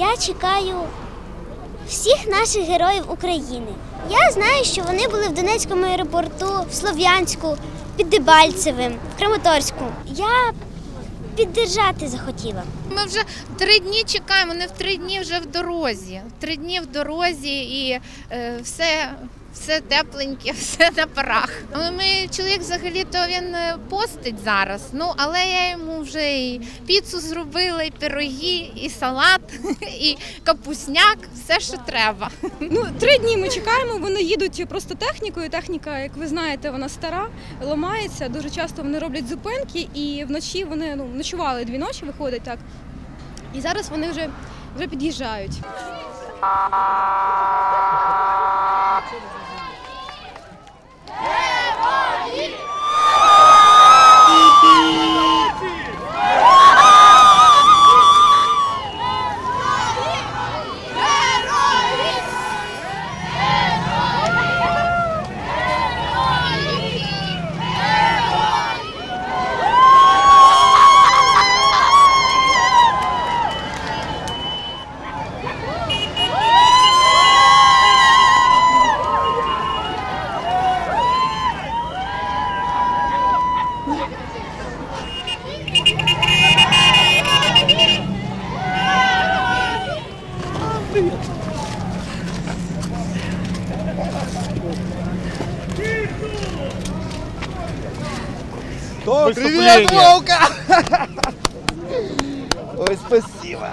Я чекаю всіх наших героїв України. Я знаю, що вони були в Донецькому аеропорту, в Слов'янську, під Дебальцевим, в Краматорську. Я піддержати захотіла. Ми вже три дні чекаємо, не в три дні вже в дорозі. Три дні в дорозі і е, все, все тепленьке, все на парах. Але Ми чоловік взагалі то він е, постить зараз. Ну але я йому вже і піцу зробила, і пироги, і салат, і капусняк, все, що треба. Ну, три дні ми чекаємо, вони їдуть просто технікою. Техніка, як ви знаєте, вона стара, ламається. Дуже часто вони роблять зупинки і вночі вони ну, ночували дві ночі, виходить так. І зараз вони вже, вже під'їжджають. Привет, Вовка! Ой, спасибо.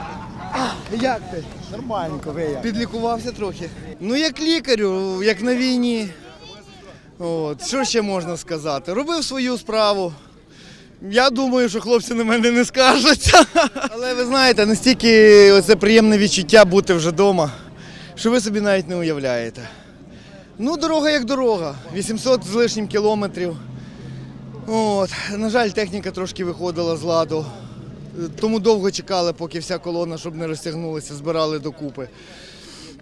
Як ти? Нормальненько, ви як? Підлікувався трохи. Ну, як лікарю, як на війні. От, що ще можна сказати? Робив свою справу. Я думаю, що хлопці на мене не скаржаться. Але ви знаєте, настільки оце приємне відчуття бути вже вдома, що ви собі навіть не уявляєте. Ну, дорога як дорога. 800 з лишнім кілометрів. От, на жаль, техніка трошки виходила з ладу. Тому довго чекали, поки вся колона, щоб не розтягнулася, збирали докупи.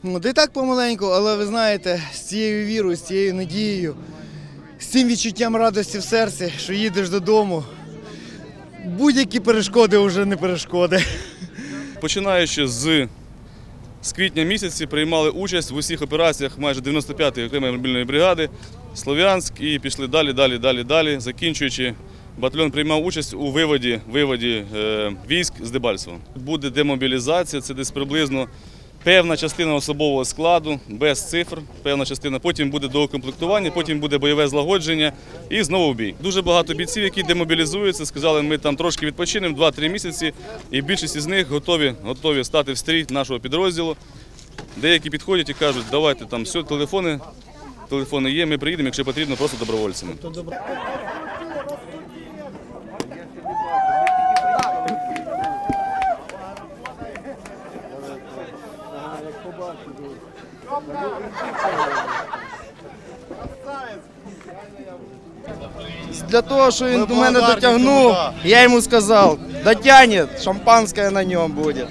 От, і так помаленьку, але ви знаєте, з цією вірою, з цією надією, з цим відчуттям радості в серці, що їдеш додому, будь-які перешкоди вже не перешкоди. Починаючи з, з квітня місяці приймали участь в усіх операціях майже 95-ї окремої мобільної бригади Слов'янськ і пішли далі, далі, далі, далі, закінчуючи. Батальйон приймав участь у виводі, виводі е, військ з Дебальцева. Буде демобілізація, це десь приблизно певна частина особового складу, без цифр, певна частина. Потім буде доукомплектування, потім буде бойове злагодження і знову бій. Дуже багато бійців, які демобілізуються, сказали, ми там трошки відпочинемо 2-3 місяці, і більшість із них готові, готові стати в стрій нашого підрозділу. Деякі підходять і кажуть, давайте там все, телефони, телефони є, ми приїдемо, якщо потрібно, просто добровольцями. Для того, що він до мене дотягнув, я йому сказав, дотягне, шампанське на ньому буде.